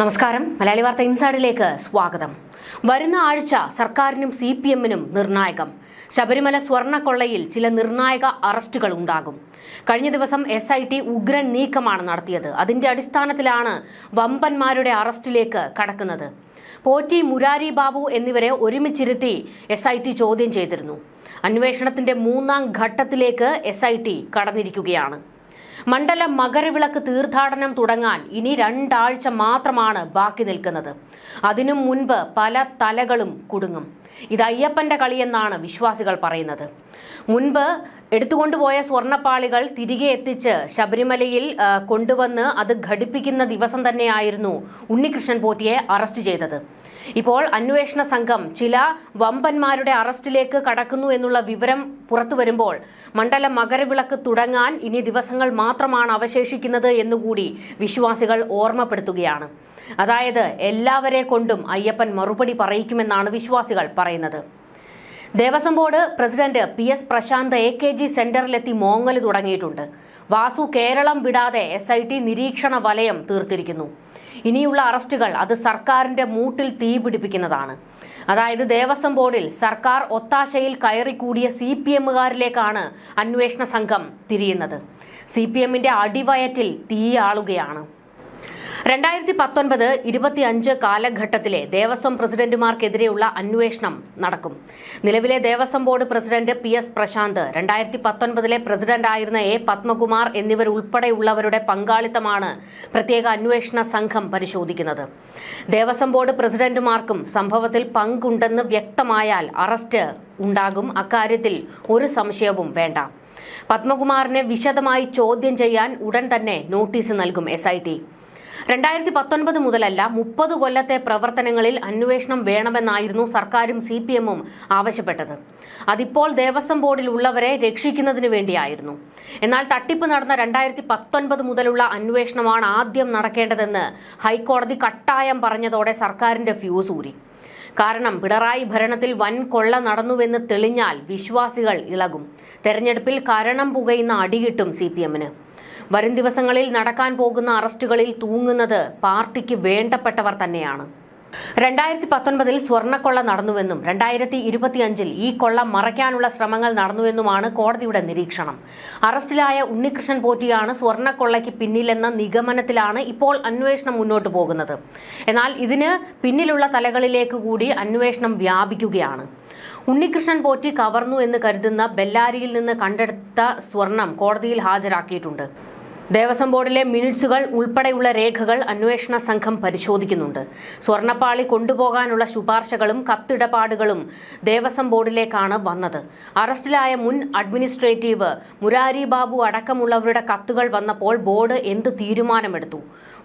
നമസ്കാരം. മലയാളി വാർത്ത ഇൻസൈഡിലേക്ക് സ്വാഗതം. വരുന്ന ആഴ്ച സർക്കാരിനും സി പി എമ്മിനും നിർണായകം. ശബരിമല സ്വർണക്കൊള്ളയിൽ ചില നിർണായക അറസ്റ്റുകൾ ഉണ്ടാകും. കഴിഞ്ഞ ദിവസം എസ് ഐ ടി ഉഗ്രൻ നീക്കമാണ് നടത്തിയത്. അതിന്റെ അടിസ്ഥാനത്തിലാണ് വമ്പന്മാരുടെ അറസ്റ്റിലേക്ക് കടക്കുന്നത്. പോറ്റി മുരാരി ബാബു എന്നിവരെ ഒരുമിച്ചിരുത്തി എസ് ഐ ടി ചോദ്യം ചെയ്തിരുന്നു. അന്വേഷണത്തിന്റെ മൂന്നാം ഘട്ടത്തിലേക്ക് S I T കടന്നിരിക്കുകയാണ്. Mandala Makaravilakku തീർത്ഥാടനം തുടങ്ങാൻ ഇനി രണ്ടാഴ്ച മാത്രമാണ് ബാക്കി നിൽക്കുന്നത്. അതിനു മുൻപ് പല തലകളും കുടുങ്ങും. ഇത് അയ്യപ്പന്റെ കളിയെന്നാണ് വിശ്വാസികൾ പറയുന്നത്. മുൻപ് എടുത്തുകൊണ്ടുപോയ സ്വർണപ്പാളികൾ തിരികെ എത്തിച്ച് ശബരിമലയിൽ കൊണ്ടുവന്ന് അത് ഘടിപ്പിക്കുന്ന ദിവസം തന്നെയായിരുന്നു ഉണ്ണികൃഷ്ണൻ പോറ്റിയെ അറസ്റ്റ് ചെയ്തത്. ഇപ്പോൾ അന്വേഷണ സംഘം ചില വമ്പന്മാരുടെ അറസ്റ്റിലേക്ക് കടക്കുന്നു എന്നുള്ള വിവരം പുറത്തു വരുമ്പോൾ മണ്ഡല മകരവിളക്ക് തുടങ്ങാൻ ഇനി ദിവസങ്ങൾ മാത്രമാണ് അവശേഷിക്കുന്നത് എന്നുകൂടി വിശ്വാസികൾ ഓർമ്മപ്പെടുത്തുകയാണ്. അതായത് എല്ലാവരെ കൊണ്ടും അയ്യപ്പൻ മറുപടി പറയിക്കുമെന്നാണ് വിശ്വാസികൾ പറയുന്നത്. Devaswom board president P S Prashant A K G സെന്ററിലെത്തി മോങ്ങൽ തുടങ്ങിയിട്ടുണ്ട്. വാസു കേരളം വിടാതെ എസ് ഐ ടി നിരീക്ഷണ വലയം തീർത്തിരിക്കുന്നു. ഇനിയുള്ള അറസ്റ്റുകൾ അത് സർക്കാരിന്റെ മൂട്ടിൽ തീ പിടിപ്പിക്കുന്നതാണ്. അതായത് ദേവസ്വം ബോർഡിൽ സർക്കാർ ഒത്താശയിൽ കയറിക്കൂടിയ സി പി എമ്മുകാരിലേക്കാണ് അന്വേഷണ സംഘം തിരിയുന്നത്. സി പി എമ്മിന്റെ അടിവയറ്റിൽ തീയാളുകയാണ് രണ്ടായിരത്തി പത്തൊൻപത് ഇരുപത്തിയഞ്ച് കാലഘട്ടത്തിലെ ദേവസ്വം പ്രസിഡന്റുമാർക്കെതിരെയുള്ള അന്വേഷണം നടക്കും. നിലവിലെ Devaswom board president P S Prashant രണ്ടായിരത്തി പത്തൊൻപതിലെ പ്രസിഡന്റായിരുന്ന എ പത്മകുമാർ എന്നിവരുൾപ്പെടെയുള്ളവരുടെ പങ്കാളിത്തമാണ് പ്രത്യേക അന്വേഷണ സംഘം പരിശോധിക്കുന്നത്. ദേവസ്വം ബോർഡ് പ്രസിഡന്റുമാർക്കും സംഭവത്തിൽ പങ്കുണ്ടെന്ന് വ്യക്തമായാൽ അറസ്റ്റ് ഉണ്ടാകും. അക്കാര്യത്തിൽ ഒരു സംശയവും വേണ്ട. പത്മകുമാറിനെ വിശദമായി ചോദ്യം ചെയ്യാൻ ഉടൻ തന്നെ നോട്ടീസ് നൽകും എസ് രണ്ടായിരത്തി പത്തൊൻപത് മുതലല്ല മുപ്പത് കൊല്ലത്തെ പ്രവർത്തനങ്ങളിൽ അന്വേഷണം വേണമെന്നായിരുന്നു സർക്കാരും സി പി എമ്മും ആവശ്യപ്പെട്ടത്. അതിപ്പോൾ ദേവസ്വം ബോർഡിൽ ഉള്ളവരെ രക്ഷിക്കുന്നതിന് വേണ്ടിയായിരുന്നു. എന്നാൽ തട്ടിപ്പ് നടന്ന രണ്ടായിരത്തി പത്തൊൻപത് മുതലുള്ള അന്വേഷണമാണ് ആദ്യം നടക്കേണ്ടതെന്ന് ഹൈക്കോടതി കട്ടായം പറഞ്ഞതോടെ സർക്കാരിന്റെ ഫ്യൂസ് ഊരി. കാരണം പിണറായി ഭരണത്തിൽ വൻ കൊള്ള നടന്നുവെന്ന് തെളിഞ്ഞാൽ വിശ്വാസികൾ ഇളകും. തെരഞ്ഞെടുപ്പിൽ കരണം പുകയുന്ന അടികിട്ടും സി പി എമ്മിന്. വരും ദിവസങ്ങളിൽ നടക്കാൻ പോകുന്ന അറസ്റ്റുകളിൽ തൂങ്ങുന്നത് പാർട്ടിക്ക് വേണ്ടപ്പെട്ടവർ തന്നെയാണ്. രണ്ടായിരത്തി പത്തൊൻപതിൽ സ്വർണക്കൊള്ള നടന്നുവെന്നും രണ്ടായിരത്തി ഇരുപത്തിയഞ്ചിൽ ഈ കൊള്ള മറയ്ക്കാനുള്ള ശ്രമങ്ങൾ നടന്നുവെന്നുമാണ് കോടതിയുടെ നിരീക്ഷണം. അറസ്റ്റിലായ ഉണ്ണികൃഷ്ണൻ പോറ്റിയാണ് സ്വർണക്കൊള്ളയ്ക്ക് പിന്നിലെന്ന നിഗമനത്തിലാണ് ഇപ്പോൾ അന്വേഷണം മുന്നോട്ട് പോകുന്നത്. എന്നാൽ ഇതിന് പിന്നിലുള്ള തലകളിലേക്ക് കൂടി അന്വേഷണം വ്യാപിക്കുകയാണ്. ഉണ്ണികൃഷ്ണൻ പോറ്റി കവർന്നു എന്ന് കരുതുന്ന ബെല്ലാരിയിൽ നിന്ന് കണ്ടെടുത്ത സ്വർണം കോടതിയിൽ ഹാജരാക്കിയിട്ടുണ്ട്. ദേവസ്വം ബോർഡിലെ മിനിറ്റ്സുകൾ ഉൾപ്പെടെയുള്ള രേഖകൾ അന്വേഷണ സംഘം പരിശോധിക്കുന്നുണ്ട്. സ്വർണപ്പാളി കൊണ്ടുപോകാനുള്ള ശുപാർശകളും കത്തിടപാടുകളും ദേവസ്വം ബോർഡിലേക്കാണ് വന്നത്. അറസ്റ്റിലായ മുൻ അഡ്മിനിസ്ട്രേറ്റീവ് മുരാരി ബാബു അടക്കമുള്ളവരുടെ കത്തുകൾ വന്നപ്പോൾ ബോർഡ് എന്ത് തീരുമാനമെടുത്തു?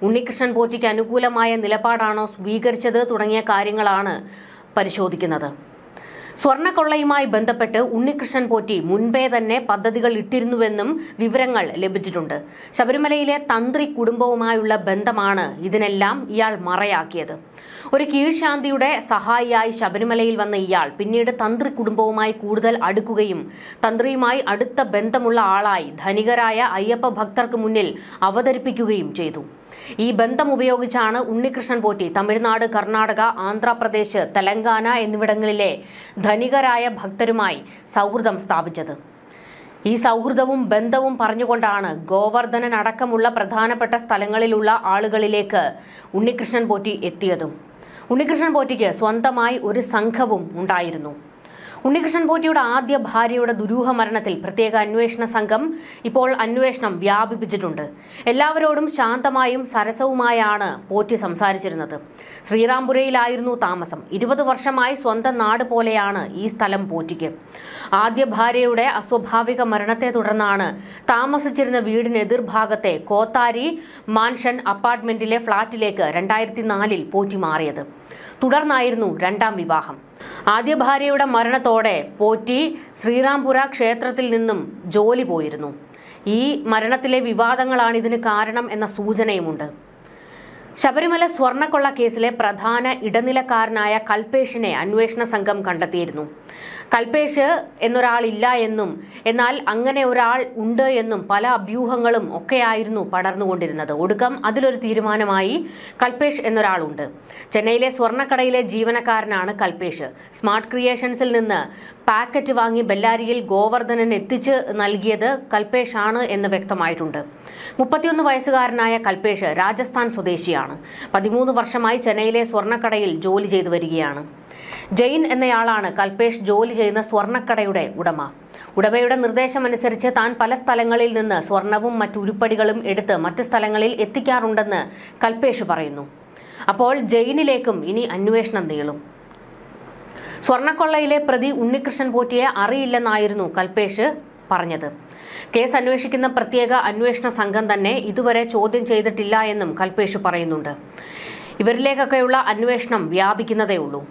ഉണ്ണികൃഷ്ണൻ പോറ്റിക്ക് അനുകൂലമായ നിലപാടാണോ സ്വീകരിച്ചത് തുടങ്ങിയ കാര്യങ്ങളാണ് പരിശോധിക്കുന്നത്. സ്വർണക്കൊള്ളയുമായി ബന്ധപ്പെട്ട് ഉണ്ണികൃഷ്ണൻ പോറ്റി മുൻപേ തന്നെ പദ്ധതികൾ ഇട്ടിരുന്നുവെന്നും വിവരങ്ങൾ ലഭിച്ചിട്ടുണ്ട്. ശബരിമലയിലെ തന്ത്രി കുടുംബവുമായുള്ള ബന്ധമാണ് ഇതിനെല്ലാം ഇയാൾ മറയാക്കിയത്. ഒരു കീഴ്ശാന്തിയുടെ സഹായിയായി ശബരിമലയിൽ വന്ന ഇയാൾ പിന്നീട് തന്ത്രി കുടുംബവുമായി കൂടുതൽ അടുക്കുകയും തന്ത്രിയുമായി അടുത്ത ബന്ധമുള്ള ആളായി ധനികരായ അയ്യപ്പ ഭക്തർക്ക് മുന്നിൽ അവതരിപ്പിക്കുകയും ചെയ്തു. ഈ ബന്ധം ഉപയോഗിച്ചാണ് ഉണ്ണികൃഷ്ണൻ പോറ്റി തമിഴ്നാട് കർണാടക ആന്ധ്രാപ്രദേശ് തെലങ്കാന എന്നിവിടങ്ങളിലെ ധനികരായ ഭക്തരുമായി സൗഹൃദം സ്ഥാപിച്ചത്. ഈ സൗഹൃദവും ബന്ധവും പറഞ്ഞുകൊണ്ടാണ് ഗോവർദ്ധനൻ അടക്കമുള്ള പ്രധാനപ്പെട്ട സ്ഥലങ്ങളിലുള്ള ആളുകളിലേക്ക് ഉണ്ണികൃഷ്ണൻ പോറ്റി എത്തിയതും. ഉണ്ണികൃഷ്ണൻ പോറ്റിക്ക് സ്വന്തമായി ഒരു സംഘവും ഉണ്ടായിരുന്നു. ഉണ്ണികൃഷ്ണൻ പോറ്റിയുടെ ആദ്യ ഭാര്യയുടെ ദുരൂഹ മരണത്തിൽ പ്രത്യേക അന്വേഷണ സംഘം ഇപ്പോൾ അന്വേഷണം വ്യാപിപ്പിച്ചിട്ടുണ്ട്. എല്ലാവരോടും ശാന്തമായും സരസവുമായാണ് പോറ്റി സംസാരിച്ചിരുന്നത്. ശ്രീറാംപുരയിലായിരുന്നു താമസം. ഇരുപത് വർഷമായി സ്വന്തം നാട് പോലെയാണ് ഈ സ്ഥലം പോറ്റിക്ക്. ആദ്യ ഭാര്യയുടെ അസ്വാഭാവിക മരണത്തെ തുടർന്നാണ് താമസിച്ചിരുന്ന വീടിന് എതിർഭാഗത്തെ കോത്താരി മാൻഷൻ അപ്പാർട്ട്മെന്റിലെ ഫ്ളാറ്റിലേക്ക് രണ്ടായിരത്തി നാലിൽ പോറ്റി മാറിയത്. തുടർന്നായിരുന്നു രണ്ടാം വിവാഹം. ആദ്യ ഭാര്യയുടെ മരണത്തോടെ പോറ്റി ശ്രീറാംപുര ക്ഷേത്രത്തിൽ നിന്നും ജോലി പോയിരുന്നു. ഈ മരണത്തിലെ വിവാദങ്ങളാണ് ഇതിന് കാരണം എന്ന സൂചനയുമുണ്ട്. ശബരിമല സ്വർണക്കൊള്ള കേസിലെ പ്രധാന ഇടനിലക്കാരനായ കൽപേഷിനെ അന്വേഷണ സംഘം കണ്ടെത്തിയിരുന്നു. കൽപേഷ് എന്നൊരാളില്ല എന്നും എന്നാൽ അങ്ങനെ ഒരാൾ ഉണ്ട് എന്നും പല അഭ്യൂഹങ്ങളും ഒക്കെയായിരുന്നു പടർന്നുകൊണ്ടിരുന്നത്. ഒടുക്കം അതിലൊരു തീരുമാനമായി കൽപേഷ് എന്നൊരാളുണ്ട്. ചെന്നൈയിലെ സ്വർണക്കടയിലെ ജീവനക്കാരനാണ് കൽപേഷ്. സ്മാർട്ട് ക്രിയേഷൻസിൽ നിന്ന് പാക്കറ്റ് വാങ്ങി ബെല്ലാരിയിൽ ഗോവർദ്ധനൻ എത്തിച്ച് നൽകിയത് കൽപേഷ് ആണ് എന്ന് വ്യക്തമായിട്ടുണ്ട്. മുപ്പത്തിയൊന്ന് വയസ്സുകാരനായ കൽപേഷ് രാജസ്ഥാൻ സ്വദേശിയാണ്. പതിമൂന്ന് വർഷമായി ചെന്നൈയിലെ സ്വർണക്കടയിൽ ജോലി ചെയ്തു വരികയാണ്. ജെയിൻ എന്നയാളാണ് കൽപേഷ് ജോലി ചെയ്യുന്ന സ്വർണക്കടയുടെ ഉടമ. ഉടമയുടെ നിർദ്ദേശമനുസരിച്ച് താൻ പല സ്ഥലങ്ങളിൽ നിന്ന് സ്വർണവും മറ്റു ഉരുപ്പടികളും എടുത്ത് മറ്റ് സ്ഥലങ്ങളിൽ എത്തിക്കാറുണ്ടെന്ന് കൽപേഷ് പറയുന്നു. അപ്പോൾ ജെയിനിലേക്കും ഇനി അന്വേഷണം നീളും. സ്വർണക്കൊള്ളയിലെ പ്രതി ഉണ്ണികൃഷ്ണൻ പോറ്റിയെ അറിയില്ലെന്നായിരുന്നു കൽപേഷ് പറഞ്ഞത്. കേസ് അന്വേഷിക്കുന്ന പ്രത്യേക അന്വേഷണ സംഘം തന്നെ ഇതുവരെ ചോദ്യം ചെയ്തിട്ടില്ല എന്നും കൽപേഷ് പറയുന്നുണ്ട്. ഇവരിലേക്കൊക്കെയുള്ള അന്വേഷണം വ്യാപിക്കുന്നതേ ഉള്ളൂ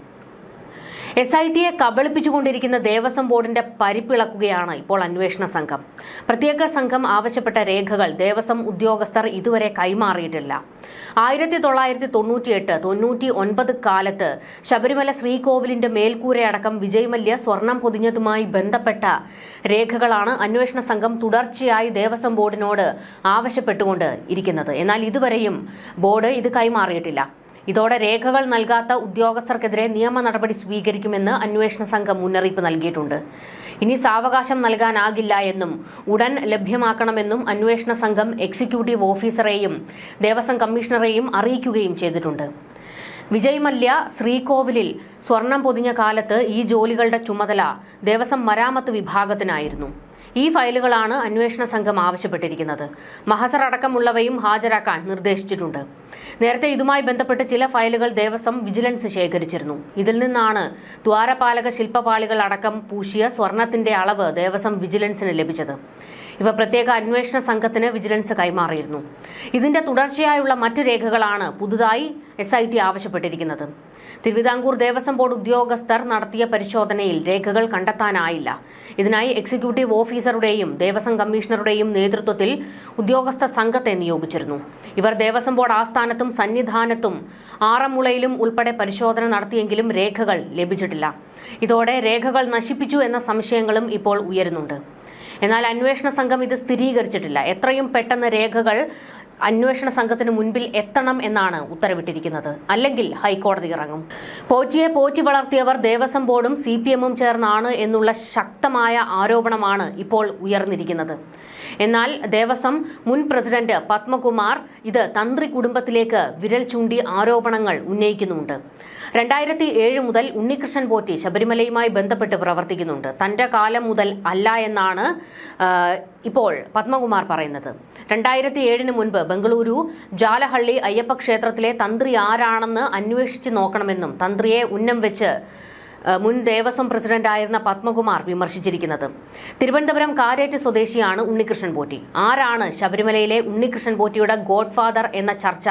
എസ് ഐ ടിയെ കബളിപ്പിച്ചുകൊണ്ടിരിക്കുന്ന ദേവസ്വം ബോർഡിന്റെ പരിപ്പിളക്കുകയാണ് ഇപ്പോൾ അന്വേഷണ സംഘം. പ്രത്യേക സംഘം ആവശ്യപ്പെട്ട രേഖകൾ ദേവസ്വം ഉദ്യോഗസ്ഥർ ഇതുവരെ കൈമാറിയിട്ടില്ല. ആയിരത്തി തൊള്ളായിരത്തി തൊണ്ണൂറ്റിയെട്ട് തൊണ്ണൂറ്റി ഒൻപത് കാലത്ത് ശബരിമല ശ്രീകോവിലിന്റെ മേൽക്കൂരയടക്കം വിജയ് മല്യ സ്വർണം പൊതിഞ്ഞതുമായി ബന്ധപ്പെട്ട രേഖകളാണ് അന്വേഷണ സംഘം തുടർച്ചയായി ദേവസ്വം ബോർഡിനോട് ആവശ്യപ്പെട്ടുകൊണ്ട് ഇരിക്കുന്നത്. എന്നാൽ ഇതുവരെയും ബോർഡ് ഇത് കൈമാറിയിട്ടില്ല. ഇതോടെ രേഖകൾ നൽകാത്ത ഉദ്യോഗസ്ഥർക്കെതിരെ നിയമ നടപടി സ്വീകരിക്കുമെന്ന് അന്വേഷണ സംഘം മുന്നറിയിപ്പ് നൽകിയിട്ടുണ്ട്. ഇനി സാവകാശം നൽകാനാകില്ല എന്നും ഉടൻ ലഭ്യമാക്കണമെന്നും അന്വേഷണ സംഘം എക്സിക്യൂട്ടീവ് ഓഫീസറെയും ദേവസ്വം കമ്മീഷണറെയും അറിയിക്കുകയും ചെയ്തിട്ടുണ്ട്. വിജയ് മല്യ ശ്രീകോവിലിൽ സ്വർണം പൊതിഞ്ഞ കാലത്ത് ഈ ജോലികളുടെ ചുമതല ദേവസ്വം മരാമത്ത് വിഭാഗത്തിനായിരുന്നു. ഈ ഫയലുകളാണ് അന്വേഷണ സംഘം ആവശ്യപ്പെട്ടിരിക്കുന്നത്. മഹസർ അടക്കമുള്ളവയും ഹാജരാക്കാൻ നിർദ്ദേശിച്ചിട്ടുണ്ട്. നേരത്തെ ഇതുമായി ബന്ധപ്പെട്ട് ചില ഫയലുകൾ ദേവസ്വം വിജിലൻസ് ശേഖരിച്ചിരുന്നു. ഇതിൽ നിന്നാണ് ദ്വാരപാലക ശില്പപാളികൾ അടക്കം പൂശിയ സ്വർണത്തിന്റെ അളവ് ദേവസ്വം വിജിലൻസിന് ലഭിച്ചത്. ഇവ പ്രത്യേക അന്വേഷണ സംഘത്തിന് വിജിലൻസ് കൈമാറിയിരുന്നു. ഇതിന്റെ തുടർച്ചയായുള്ള മറ്റു രേഖകളാണ് പുതുതായി എസ് ആവശ്യപ്പെട്ടിരിക്കുന്നത്. തിരുവിതാംകൂർ ദേവസ്വം ബോർഡ് ഉദ്യോഗസ്ഥർ നടത്തിയ പരിശോധനയിൽ രേഖകൾ കണ്ടെത്താനായില്ല. ഇതിനായി എക്സിക്യൂട്ടീവ് ഓഫീസറുടെയും ദേവസ്വം കമ്മീഷണറുടെയും നേതൃത്വത്തിൽ ഉദ്യോഗസ്ഥ സംഘത്തെ നിയോഗിച്ചിരുന്നു. ഇവർ ദേവസ്വം ബോർഡ് ആസ്ഥാനത്തും സന്നിധാനത്തും ആറന്മുളയിലും ഉൾപ്പെടെ പരിശോധന നടത്തിയെങ്കിലും രേഖകൾ ലഭിച്ചിട്ടില്ല. ഇതോടെ രേഖകൾ നശിപ്പിച്ചു എന്ന സംശയങ്ങളും ഇപ്പോൾ ഉയരുന്നുണ്ട്. എന്നാൽ അന്വേഷണ സംഘം ഇത് സ്ഥിരീകരിച്ചിട്ടില്ല. എത്രയും പെട്ടെന്ന് രേഖകൾ അന്വേഷണ സംഘത്തിന് മുൻപിൽ എത്തണം എന്നാണ് ഉത്തരവിട്ടിരിക്കുന്നത്. അല്ലെങ്കിൽ ഹൈക്കോടതി ഇറങ്ങും. പോറ്റിയെ പോറ്റി വളർത്തിയവർ ദേവസ്വം ബോർഡും സി പി എമ്മും ചേർന്നാണ് എന്നുള്ള ശക്തമായ ആരോപണമാണ് ഇപ്പോൾ ഉയർന്നിരിക്കുന്നത്. എന്നാൽ ദേവസ്വം മുൻ പ്രസിഡന്റ് പത്മകുമാർ ഇത് തന്ത്രി കുടുംബത്തിലേക്ക് വിരൽ ചൂണ്ടി ആരോപണങ്ങൾ ഉന്നയിക്കുന്നുണ്ട് രണ്ടായിരത്തി ഏഴ് മുതൽ ഉണ്ണികൃഷ്ണൻ പോറ്റി ശബരിമലയുമായി ബന്ധപ്പെട്ട് പ്രവർത്തിക്കുന്നുണ്ട്. തന്റെ കാലം മുതൽ അല്ല എന്നാണ് ഇപ്പോൾ പത്മകുമാർ പറയുന്നത്. രണ്ടായിരത്തി ഏഴിന് മുൻപ് ബംഗളൂരു ജാലഹള്ളി അയ്യപ്പ ക്ഷേത്രത്തിലെ തന്ത്രി ആരാണെന്ന് അന്വേഷിച്ച് നോക്കണമെന്നും തന്ത്രിയെ ഉന്നം വെച്ച് മുൻ ദേവസ്വം പ്രസിഡന്റായിരുന്ന പത്മകുമാർ വിമർശിച്ചിരിക്കുന്നത്. തിരുവനന്തപുരം കാരേറ്റ് സ്വദേശിയാണ് ഉണ്ണികൃഷ്ണൻ പോറ്റി. ആരാണ് ശബരിമലയിലെ ഉണ്ണികൃഷ്ണൻ പോറ്റിയുടെ ഗോഡ്ഫാദർ എന്ന ചർച്ച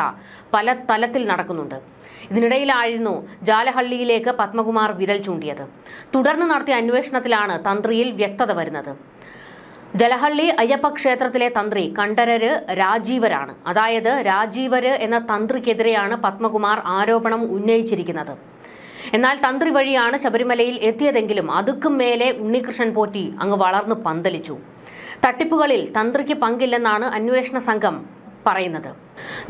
പല തലത്തിൽ നടക്കുന്നുണ്ട്. ഇതിനിടയിലായിരുന്നു ജാലഹള്ളിയിലേക്ക് പത്മകുമാർ വിരൽ ചൂണ്ടിയത്. തുടർന്ന് നടത്തിയ അന്വേഷണത്തിലാണ് തന്ത്രിയിൽ വ്യക്തത വരുന്നത്. ജലഹള്ളി അയ്യപ്പ ക്ഷേത്രത്തിലെ തന്ത്രി കണ്ഠരര് രാജീവരാണ്. അതായത് രാജീവര് എന്ന തന്ത്രിക്കെതിരെയാണ് പത്മകുമാർ ആരോപണം ഉന്നയിച്ചിരിക്കുന്നത്. എന്നാൽ തന്ത്രി വഴിയാണ് ശബരിമലയിൽ എത്തിയതെങ്കിലും അതുക്കും മേലെ ഉണ്ണികൃഷ്ണൻ പോറ്റി അങ്ങ് വളർന്നു പന്തലിച്ചു. തട്ടിപ്പുകളിൽ തന്ത്രിക്ക് പങ്കില്ലെന്നാണ് അന്വേഷണ സംഘം പറയുന്നത്.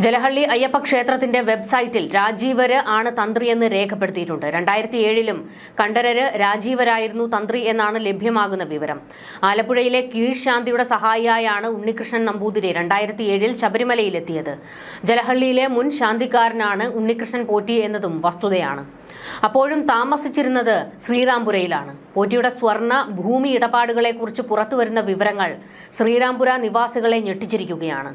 ജലഹള്ളി അയ്യപ്പ ക്ഷേത്രത്തിന്റെ വെബ്സൈറ്റിൽ രാജീവര് ആണ് തന്ത്രി എന്ന് രേഖപ്പെടുത്തിയിട്ടുണ്ട്. രണ്ടായിരത്തി ഏഴിലും കണ്ഠരര് രാജീവരായിരുന്നു തന്ത്രി എന്നാണ് ലഭ്യമാകുന്ന വിവരം. ആലപ്പുഴയിലെ കീഴ്ശാന്തിയുടെ സഹായിയായാണ് ഉണ്ണികൃഷ്ണൻ നമ്പൂതിരി രണ്ടായിരത്തി ഏഴിൽ ശബരിമലയിലെത്തിയത്. ജലഹള്ളിയിലെ മുൻ ശാന്തിക്കാരനാണ് ഉണ്ണികൃഷ്ണൻ പോറ്റി എന്നതും വസ്തുതയാണ്. അപ്പോഴും താമസിച്ചിരുന്നത് ശ്രീരാംപുരയിലാണ്. പോറ്റിയുടെ സ്വർണ ഭൂമി ഇടപാടുകളെക്കുറിച്ച് പുറത്തുവരുന്ന വിവരങ്ങൾ ശ്രീരാംപുര നിവാസികളെ ഞെട്ടിച്ചിരിക്കുകയാണ്.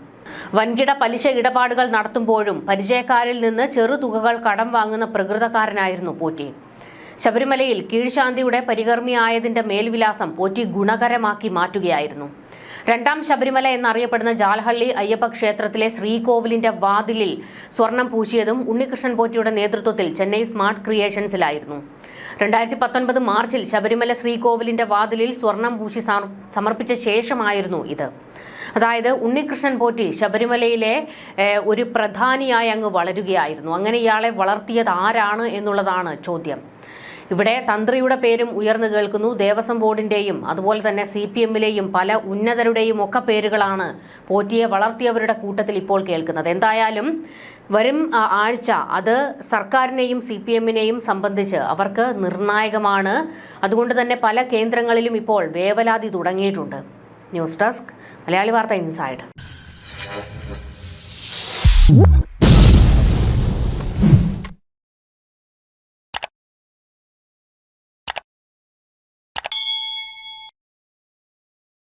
വൻകിട പലിശ ഇടപാടുകൾ നടത്തുമ്പോഴും പരിചയക്കാരിൽ നിന്ന് ചെറുതുകകൾ കടം വാങ്ങുന്ന പ്രകൃതക്കാരനായിരുന്നു പോറ്റി. ശബരിമലയിൽ കീഴ്ശാന്തിയുടെ പരികർമ്മിയായതിന്റെ മേൽവിലാസം പോറ്റി ഗുണകരമാക്കി മാറ്റുകയായിരുന്നു. രണ്ടാം ശബരിമല എന്നറിയപ്പെടുന്ന ജാൽഹള്ളി അയ്യപ്പ ക്ഷേത്രത്തിലെ ശ്രീകോവിലിന്റെ വാതിലിൽ സ്വർണം പൂശിയതും ഉണ്ണികൃഷ്ണൻ പോറ്റിയുടെ നേതൃത്വത്തിൽ ചെന്നൈ സ്മാർട്ട് ക്രിയേഷൻസിലായിരുന്നു. രണ്ടായിരത്തി പത്തൊൻപത് മാർച്ചിൽ ശബരിമല ശ്രീകോവിലിന്റെ വാതിലിൽ സ്വർണം പൂശി സമർപ്പിച്ച ശേഷമായിരുന്നു ഇത്. അതായത് ഉണ്ണികൃഷ്ണൻ പോറ്റി ശബരിമലയിലെ ഒരു പ്രധാനിയായി അങ്ങ് വളരുകയായിരുന്നു. അങ്ങനെ ഇയാളെ വളർത്തിയത് ആരാണ് എന്നുള്ളതാണ് ചോദ്യം. ഇവിടെ തന്ത്രിയുടെ പേരും ഉയർന്നു കേൾക്കുന്നു. ദേവസ്വം ബോർഡിന്റെയും അതുപോലെ തന്നെ സി പി എമ്മിലെയും പല ഉന്നതരുടെയും ഒക്കെ പേരുകളാണ് പോറ്റിയെ വളർത്തിയവരുടെ കൂട്ടത്തിൽ ഇപ്പോൾ കേൾക്കുന്നത്. എന്തായാലും വരും ആഴ്ച അത് സർക്കാരിനെയും സി പി എമ്മിനെയും സംബന്ധിച്ച് അവർക്ക് നിർണായകമാണ്. അതുകൊണ്ട് തന്നെ പല കേന്ദ്രങ്ങളിലും ഇപ്പോൾ വേവലാതി തുടങ്ങിയിട്ടുണ്ട്. ന്യൂസ് ഡെസ്ക് മലയാളി വാർത്ത ഇൻസൈഡ്.